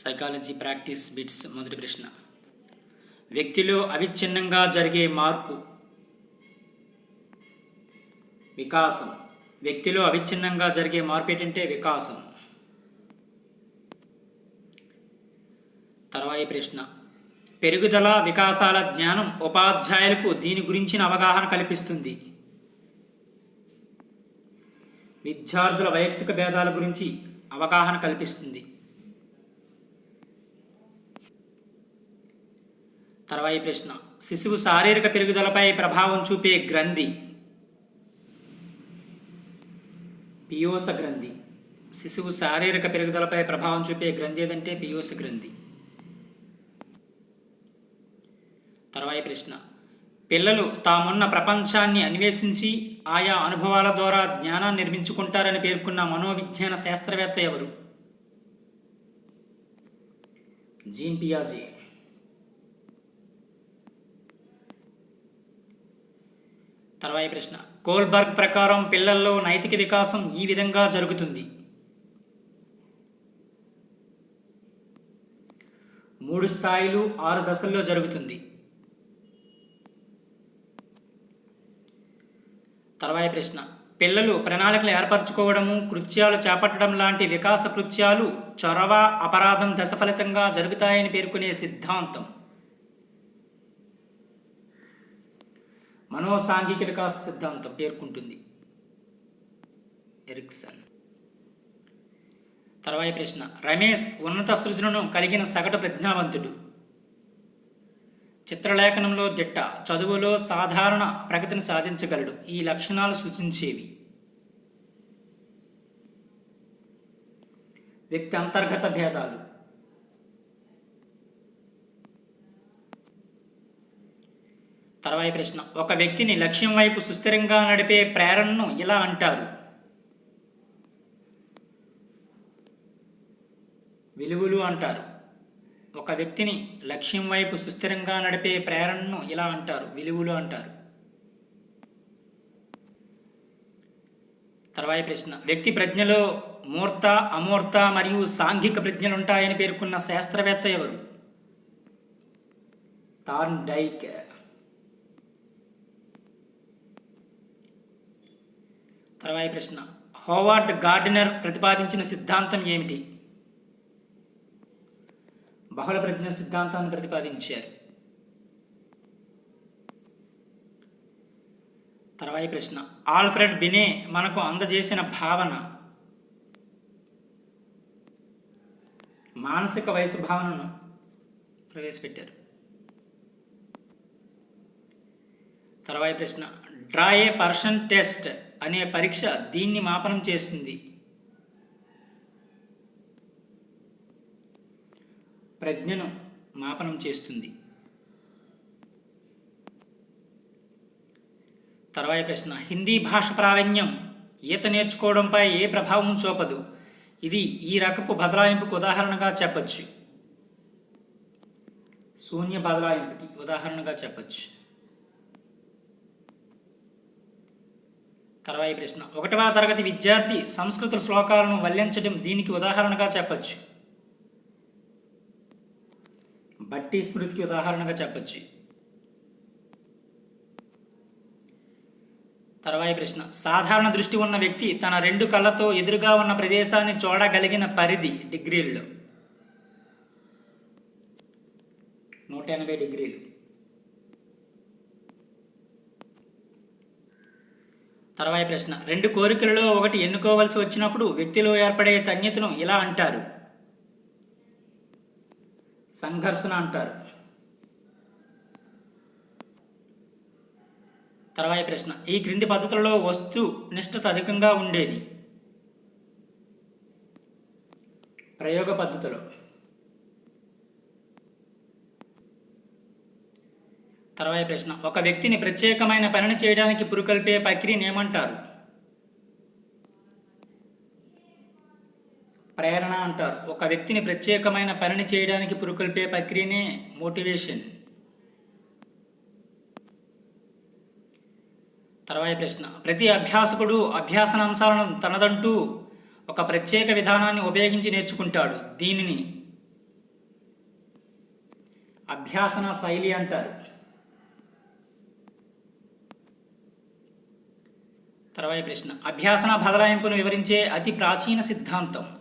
Psychology practice bits మొదటి ప్రశ్న. వ్యక్తిలో అవిచ్ఛిన్నంగా జరిగే మార్పు. వికాసం. వ్యక్తిలో అవిచ్ఛిన్నంగా జరిగే మార్పు ఏంటంటే వికాసం. తర్వాయి ప్రశ్న. పెరుగుదల వికాసాల జ్ఞానం ఉపాధ్యాయులకు దీని గురించిన అవగాహన కల్పిస్తుంది. విద్యార్థుల వైయక్తిక భేదాల గురించి అవగాహన కల్పిస్తుంది. తర్వాయి ప్రశ్న. శిశువు శారీరక పెరుగుదలపై ప్రభావం చూపే గ్రంథి. పియోస గ్రంథి. శిశువు శారీరక పెరుగుదలపై ప్రభావం చూపే గ్రంథి ఏదంటే పియోస గ్రంథి. తర్వాయి ప్రశ్న. పిల్లలు తామున్న ప్రపంచాన్ని అన్వేషించి ఆయా అనుభవాల ద్వారా జ్ఞానాన్ని నిర్మించుకుంటారని పేర్కొన్న మనోవిజ్ఞాన శాస్త్రవేత్త ఎవరు? జీన్ పియాజే. తర్వాయి ప్రశ్న. కోల్బర్గ్ ప్రకారం పిల్లల్లో నైతిక వికాసం ఈ విధంగా జరుగుతుంది. మూడు స్థాయిలు ఆరు దశల్లో జరుగుతుంది. తర్వాయి ప్రశ్న. పిల్లలు ప్రణాళికలు ఏర్పరచుకోవడము కృత్యాలు చేపట్టడం లాంటి వికాస కృత్యాలు చొరవ అపరాధం దశ ఫలితంగా జరుగుతాయని పేర్కొనే సిద్ధాంతం. మనోసాంఘిక వికాస సిద్ధాంతం పేర్కొంటుంది. ఎరిక్సన్. తర్వాయి ప్రశ్న. రమేష్ ఉన్నత సృజనను కలిగిన సగటు ప్రజ్ఞావంతుడు. చిత్రలేఖనంలో దిట్ట చదువులో సాధారణ ప్రగతిని సాధించగలడు. ఈ లక్షణాలు సూచించేవి. వ్యక్తి అంతర్గత భేదాలు. తర్వాయి ప్రశ్న. ఒక వ్యక్తిని లక్ష్యం వైపు సుస్థిరంగా నడిపే ప్రేరణను ఇలా అంటారు. విలువలు అంటారు. ఒక వ్యక్తిని లక్ష్యం వైపు సుస్థిరంగా నడిపే ప్రేరణను ఇలా అంటారు. విలువలు అంటారు. తర్వాయి ప్రశ్న. వ్యక్తి ప్రజ్ఞలో మూర్త అమూర్త మరియు సాంఘిక ప్రజ్ఞలు ఉంటాయని పేర్కొన్న శాస్త్రవేత్త ఎవరు? Thorndike. తర్వాయి ప్రశ్న. హోవార్డ్ గార్డినర్ ప్రతిపాదించిన సిద్ధాంతం ఏమిటి? బహుళ ప్రజ్ఞ సిద్ధాంతాన్ని ప్రతిపాదించారు. తర్వాయి ప్రశ్న. ఆల్ఫ్రెడ్ బినే మనకు అందజేసిన భావన. మానసిక వయసు భావనను ప్రవేశపెట్టారు. తర్వాయి ప్రశ్న. Draw a person test. అనే పరీక్ష దీన్ని మాపనం చేస్తుంది. ప్రజ్ఞను మాపనం చేస్తుంది. తర్వాయి ప్రశ్న హిందీ భాష ప్రావీణ్యం ఈత నేర్చుకోవడంపై ఏ ప్రభావం చూపదు? ఇది ఈ రకపు బదలాయింపుకు ఉదాహరణగా చెప్పచ్చు. శూన్య బదలాయింపుకి ఉదాహరణగా చెప్పచ్చు. తర్వాయి ప్రశ్న. ఒకటవ తరగతి విద్యార్థి సంస్కృత శ్లోకాలను వల్లించడం దీనికి ఉదాహరణగా చెప్పచ్చు. బట్టి స్మృతికి ఉదాహరణగా చెప్పచ్చు. తర్వాయి ప్రశ్న. సాధారణ దృష్టి ఉన్న వ్యక్తి తన రెండు కళ్ళతో ఎదురుగా ఉన్న ప్రదేశాన్ని చూడగలిగిన పరిధి డిగ్రీల్లో. నూట ఎనభై డిగ్రీలు. తర్వాయి ప్రశ్న. రెండు కోరికలలో ఒకటి ఎన్నుకోవలసి వచ్చినప్పుడు వ్యక్తిలో ఏర్పడే తన్యతను ఇలా అంటారు? సంఘర్షణ అంటారు. తర్వాయి ప్రశ్న. ఈ క్రింది పద్ధతులలో వస్తు నిష్ఠత అధికంగా ఉండేది. ప్రయోగ పద్ధతిలో. తర్వాయి ప్రశ్న. ఒక వ్యక్తిని ప్రత్యేకమైన పనిని చేయడానికి పురుకొల్పే ప్రక్రియను ఏమంటారు? ప్రేరణ అంటారు. ఒక వ్యక్తిని ప్రత్యేకమైన పనిని చేయడానికి పురుకొల్పే ప్రక్రియనే మోటివేషన్. తర్వాయి ప్రశ్న. ప్రతి అభ్యాసకుడు అభ్యాసన అంశాలను తనదంటూ ఒక ప్రత్యేక విధానాన్ని ఉపయోగించి నేర్చుకుంటాడు. దీనిని అభ్యాసన శైలి అంటారు. తర్వాత ప్రశ్న. అభ్యాసన బదలాయింపును వివరించే అతి ప్రాచీన సిద్ధాంతం.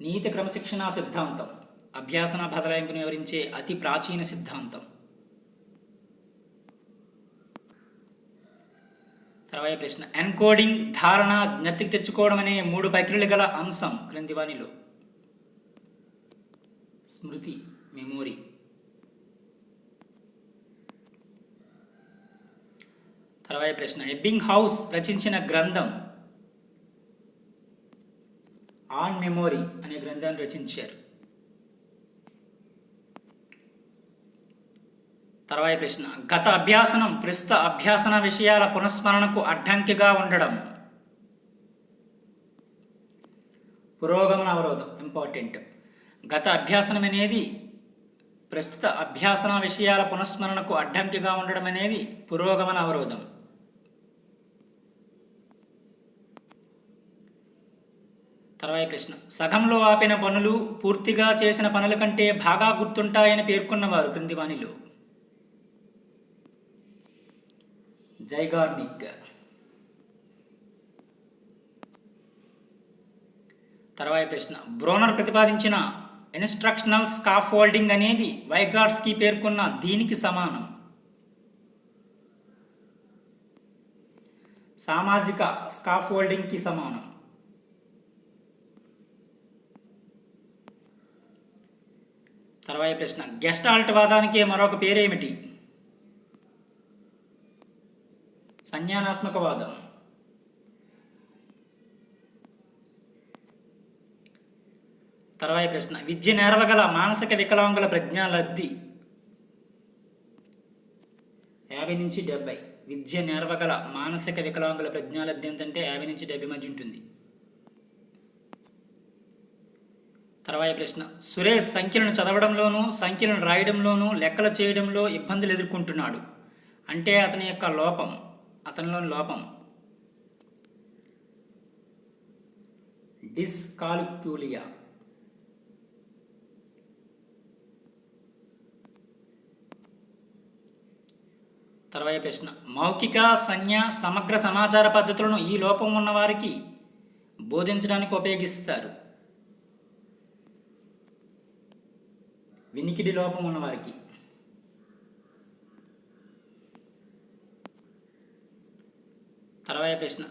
నీతి క్రమశిక్షణ సిద్ధాంతం. అభ్యాసన బదలాయింపును వివరించే అతి ప్రాచీన సిద్ధాంతం. తర్వాత ప్రశ్న. ఎన్కోడింగ్ ధారణ జ్ఞప్తికి తెచ్చుకోవడం అనే మూడు ప్రక్రియలు గల అంశం. క్రింది వానిలో. స్మృతి మెమోరీ. తర్వాయి ప్రశ్న. ఎబ్బింగ్ హౌస్ రచించిన గ్రంథం ఆన్ మెమోరీ అనే గ్రంథాన్ని రచించారు. తర్వాయి ప్రశ్న. గత అభ్యాసనం ప్రస్తుత అభ్యాసన విషయాల పునఃస్మరణకు అడ్డంకిగా ఉండడం. పురోగమన అవరోధం ఇంపార్టెంట్ గత అభ్యాసనం అనేది ప్రస్తుత అభ్యాసన విషయాల పునఃస్మరణకు అడ్డంకిగా ఉండడం అనేది పురోగమన అవరోధం. తర్వాయి ప్రశ్న. సగంలో ఆపిన పనులు పూర్తిగా చేసిన పనుల కంటే బాగా గుర్తుంటాయని పేర్కొన్నవారు క్రింది వాణిలో జైగార్నిక్. తర్వాయి ప్రశ్న. బ్రోనర్ ప్రతిపాదించిన ఇన్స్ట్రక్షనల్ స్కాఫోల్డింగ్ అనేది వైగార్డ్స్కి పేర్కొన్న దీనికి సమానం. సామాజిక స్కాఫోల్డింగ్కి సమానం. తర్వాయి ప్రశ్న. గెస్టాల్ట్ వాదానికి మరొక పేరేమిటి? సంజ్ఞానాత్మక వాదం తర్వాయి ప్రశ్న. విద్య నేర్వగల మానసిక వికలాంగుల ప్రజ్ఞాలబ్ధి యాభై నుంచి డెబ్బై. విద్య నేర్వగల మానసిక వికలాంగుల ప్రజ్ఞాలబ్ధి ఎంతంటే యాభై నుంచి డెబ్బై మధ్య ఉంటుంది. తర్వాయ ప్రశ్న. సురేష్ సంఖ్యలను చదవడంలోనూ సంఖ్యలను రాయడంలోనూ లెక్కలు చేయడంలో ఇబ్బందులు ఎదుర్కొంటున్నాడు. అంటే అతని యొక్క లోపం అతనిలోని లోపం. డిస్కాల్క్యూలియా. తర్వాయి ప్రశ్న. మౌఖిక సంజ్ఞ సమగ్ర సమాచార పద్ధతులను ఈ లోపం ఉన్నవారికి బోధించడానికి ఉపయోగిస్తారు. వినికిడి లోపం ఉన్నవారికి తర్వాయి ప్రశ్న.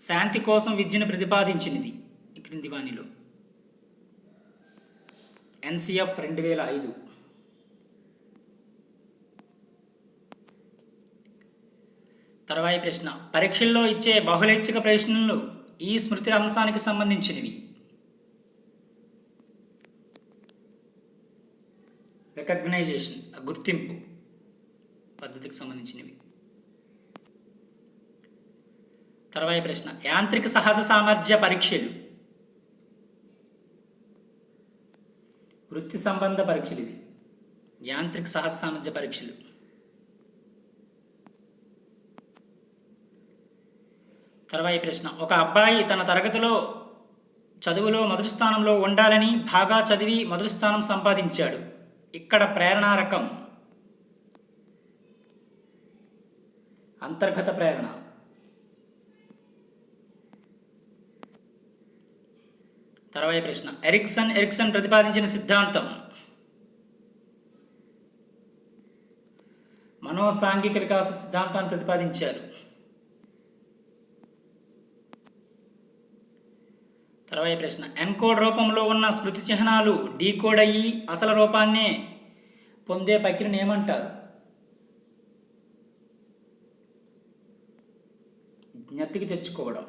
శాంతి కోసం విద్యను ప్రతిపాదించినది. క్రింది వాణిలో. ఎన్సిఎఫ్ రెండు వేల ఐదు. తర్వాయి ప్రశ్న. పరీక్షల్లో ఇచ్చే బహుళైచ్ఛిక ప్రశ్నలు ఈ స్మృతి అంశానికి సంబంధించినవి. రికగ్నైజేషన్ గుర్తింపు పద్ధతికి సంబంధించినవి. తర్వాయి ప్రశ్న యాంత్రిక సహజ సామర్థ్య పరీక్షలు. వృత్తి సంబంధ పరీక్షలు ఇవి. యాంత్రిక సహజ సామర్థ్య పరీక్షలు. తర్వాయి ప్రశ్న ఒక అబ్బాయి తన తరగతిలో చదువులో మొదటి స్థానంలో ఉండాలని బాగా చదివి మొదటి స్థానం సంపాదించాడు. ఇక్కడ ప్రేరణారకం అంతర్గత ప్రేరణ. తర్వాయి ప్రశ్న. ఎరిక్సన్ ఎరిక్సన్ ప్రతిపాదించిన సిద్ధాంతం. మనోసాంఘిక వికాస సిద్ధాంతాన్ని ప్రతిపాదించారు. తర్వాత ప్రశ్న. ఎన్కోడ్ రూపంలో ఉన్న స్మృతి చిహ్నాలు డీకోడ్ అయ్యి అసలు రూపాన్నే పొందే ప్రక్రియను ఏమంటారు? జ్ఞప్తికి తెచ్చుకోవడం.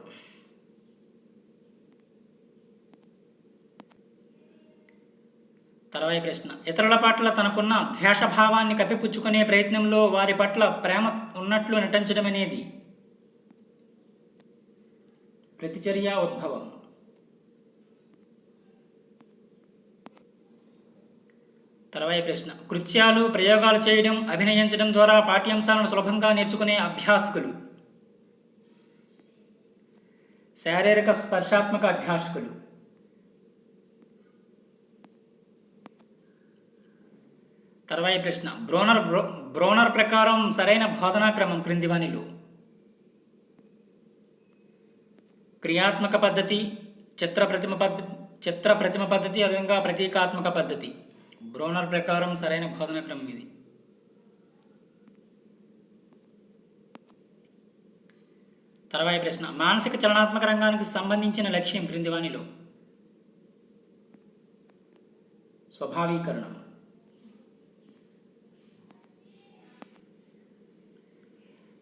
తర్వాత ప్రశ్న. ఇతరుల పట్ల తనకున్న ద్వేషభావాన్ని కప్పిపుచ్చుకునే ప్రయత్నంలో వారి పట్ల ప్రేమ ఉన్నట్లు నటించడం అనేది ప్రతిచర్య ఉద్భవం. తర్వాయి ప్రశ్న. కృత్యాలు ప్రయోగాలు చేయడం అభినయించడం ద్వారా పాఠ్యాంశాలను సులభంగా నేర్చుకునే అభ్యాసకులు. శారీరక స్పర్శాత్మక అభ్యాసకులు. తర్వాయి ప్రశ్న. బ్రోనర్ బ్రోనర్ ప్రకారం సరైన బోధనాక్రమం క్రింది వనిలు క్రియాత్మక పద్ధతి చిత్ర ప్రతిమ పద్ధతి చిత్ర ప్రతిమ పద్ధతి అదనంగా ప్రతీకాత్మక పద్ధతి. బ్రోనర్ ప్రకారం సరైన బోధన క్రమం ఇది. తర్వాయి ప్రశ్న. మానసిక చలనాత్మక రంగానికి సంబంధించిన లక్ష్యం క్రిందివానిలో స్వభావీకరణం.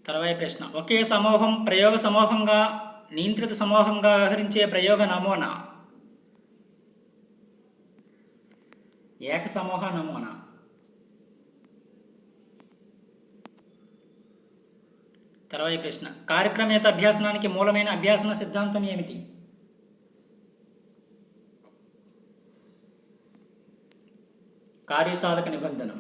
తర్వాయి ప్రశ్న. ఒకే సమూహం ప్రయోగ సమూహంగా నియంత్రిత సమూహంగా వ్యవహరించే ప్రయోగ నమూనా. ఏక సమూహ నమూనా తర్వాయి ప్రశ్న. కార్యక్రమేత అభ్యాసనానికి మూలమైన అభ్యాసన సిద్ధాంతం ఏమిటి? కార్యసాధక నిబంధన.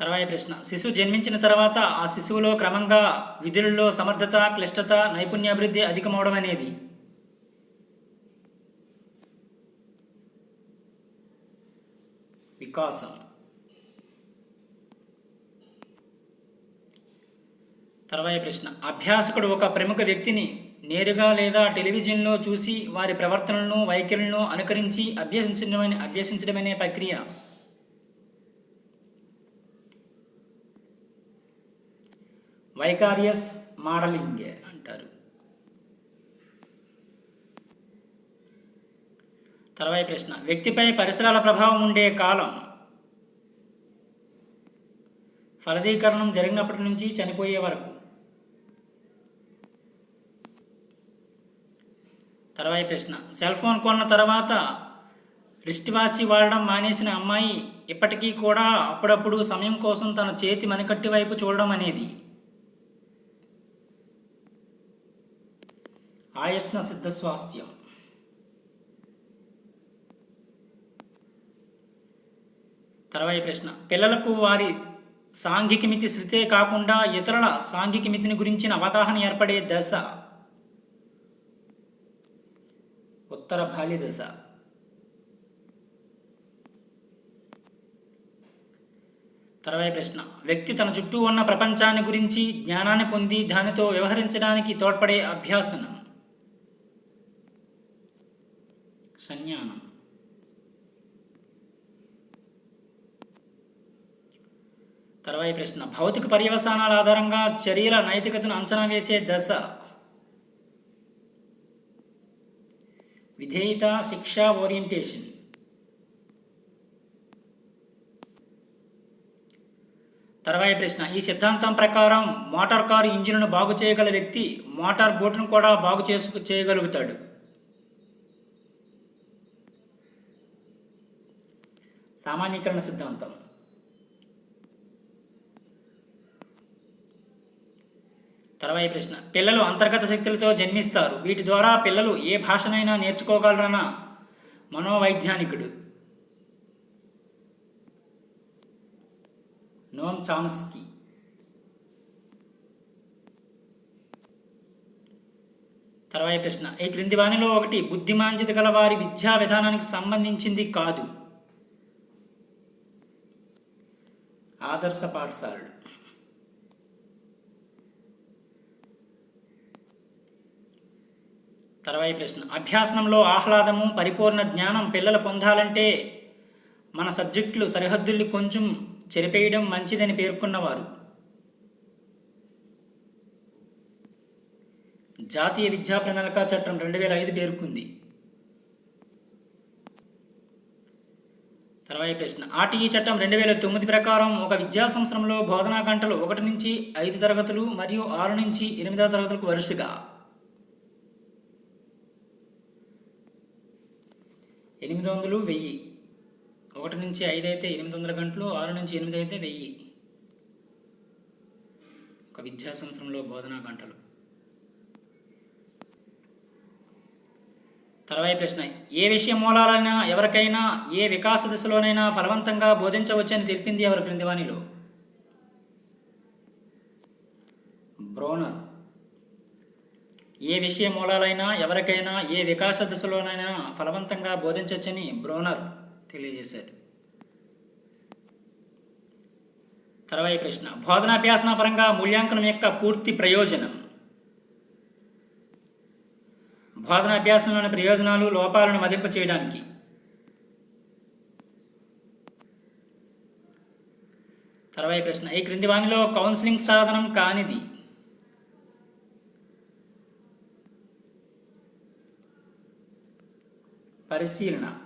తర్వాయి ప్రశ్న. శిశువు జన్మించిన తర్వాత ఆ శిశువులో క్రమంగా విధులలో సమర్థత క్లిష్టత నైపుణ్యాభివృద్ధి అధికమవడం అనేది వికాసం తర్వాయి ప్రశ్న. అభ్యాసకుడు ఒక ప్రముఖ వ్యక్తిని నేరుగా లేదా టెలివిజన్లో చూసి వారి ప్రవర్తనలను వైఖరులను అనుకరించి అభ్యసించడమని అభ్యసించడమనే ప్రక్రియ. వైకారియస్ మోడలింగ్ అంటారు. తర్వాయి ప్రశ్న. వ్యక్తిపై పరిసరాల ప్రభావం ఉండే కాలం. ఫలదీకరణం జరిగినప్పటి నుంచి చనిపోయే వరకు. తర్వాయి ప్రశ్న. సెల్ ఫోన్ కొన్న తర్వాత రిస్ట్ వాచ్ వాడడం మానేసిన అమ్మాయి ఇప్పటికీ కూడా అప్పుడప్పుడు సమయం కోసం తన చేతి మణికట్టి వైపు చూడడం అనేది. ఆయత్న సిద్ధ స్వాస్థ్యం. తర్వాయి ప్రశ్న. పిల్లలకు వారి సాంఘిక మితి శృతే కాకుండా ఇతరుల సాంఘిక మితిని గురించిన అవగాహన ఏర్పడే దశ. ఉత్తర బాల్య దశ. తర్వాయి ప్రశ్న. వ్యక్తి తన చుట్టూ ఉన్న ప్రపంచాన్ని గురించి జ్ఞానాన్ని పొంది దానితో వ్యవహరించడానికి తోడ్పడే అభ్యాసనం. సంజ్ఞానం. తర్వాయి ప్రశ్న. భౌతిక పర్యవసానాల ఆధారంగా చర్యల నైతికతను అంచనా వేసే దశ. విధేయత శిక్ష ఓరియంటేషన్. తర్వాయి ప్రశ్న. ఈ సిద్ధాంతం ప్రకారం మోటార్ కారు ఇంజిన్ను బాగు చేయగల వ్యక్తి మోటార్ బోట్ను కూడా బాగు చేసుకు చేయగలుగుతాడు. సామాన్యీకరణ సిద్ధాంతం. తర్వాయి ప్రశ్న. పిల్లలు అంతర్గత శక్తులతో జన్మిస్తారు. వీటి ద్వారా పిల్లలు ఏ భాషనైనా నేర్చుకోగలరన్న మనోవైజ్ఞానికుడు. నోమ్ చామ్స్కీ. తర్వాయి ప్రశ్న. ఈ క్రింది వాణిలో ఒకటి బుద్ధిమాంజిత గల వారి విద్యా విధానానికి సంబంధించింది కాదు. ఆదర్శ పాఠశాలలు. తర్వాయి ప్రశ్న. అభ్యాసనంలో ఆహ్లాదము పరిపూర్ణ జ్ఞానం పిల్లలు పొందాలంటే మన సబ్జెక్టులు సరిహద్దుల్ని కొంచెం చెరిపేయడం మంచిదని పేర్కొన్నవారు. జాతీయ విద్యా ప్రణాళిక చట్టం రెండు వేల ఐదు పేర్కొంది. తర్వాయి ప్రశ్న. ఆర్టీఈ చట్టం రెండు వేల తొమ్మిది ప్రకారం ఒక విద్యా సంవత్సరంలో బోధనా గంటలు ఒకటి నుంచి ఐదు తరగతులు మరియు ఆరు నుంచి ఎనిమిదవ తరగతులకు వరుసగా. ఎనిమిది వందలు వెయ్యి. ఒకటి నుంచి ఐదు అయితే ఎనిమిది వందల గంటలు ఆరు నుంచి ఎనిమిది అయితే వెయ్యి. ఒక విద్యా సంవత్సరంలో బోధనా గంటలు. తర్వాయి ప్రశ్న ఏ విషయం మూలాలైనా ఎవరికైనా ఏ వికాస దశలోనైనా ఫలవంతంగా బోధించవచ్చని తెలిపింది ఎవరి క్రింది వాణిలో బ్రోనర్ ఏ విషయ మూలాలైనా ఎవరికైనా ఏ వికాస దశలోనైనా ఫలవంతంగా బోధించవచ్చని బ్రోనర్ తెలియజేశారు తర్వాయి ప్రశ్న. బోధనాభ్యాసన పరంగా మూల్యాంకనం యొక్క పూర్తి ప్రయోజనం. బోధనాభ్యాసంలోని ప్రయోజనాలు లోపాలను మదింప చేయడానికి. తర్వాయి ప్రశ్న. ఈ క్రింది వానిలో కౌన్సిలింగ్ సాధనం కానిది. పరిశీలన.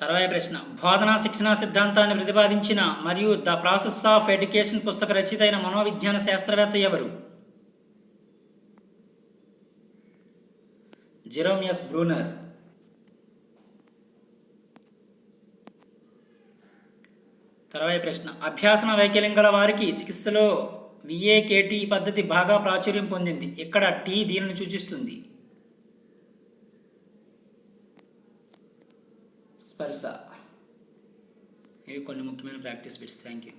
తర్వాత ప్రశ్న. బోధనా శిక్షణ సిద్ధాంతాన్ని ప్రతిపాదించిన మరియు ద ప్రాసెస్ ఆఫ్ ఎడ్యుకేషన్ పుస్తక రచయిత అయిన మనోవిజ్ఞాన శాస్త్రవేత్త ఎవరు? Jerome Bruner. తర్వాత ప్రశ్న. అభ్యాసన వైకల్యం గల వారికి చికిత్సలో విఏకేటి పద్ధతి బాగా ప్రాచుర్యం పొందింది. ఇక్కడ టీ దీనిని సూచిస్తుంది. స్పర్శ. ఇవి కొన్ని ముఖ్యమైన ప్రాక్టీస్ బిట్స్ థ్యాంక్ యూ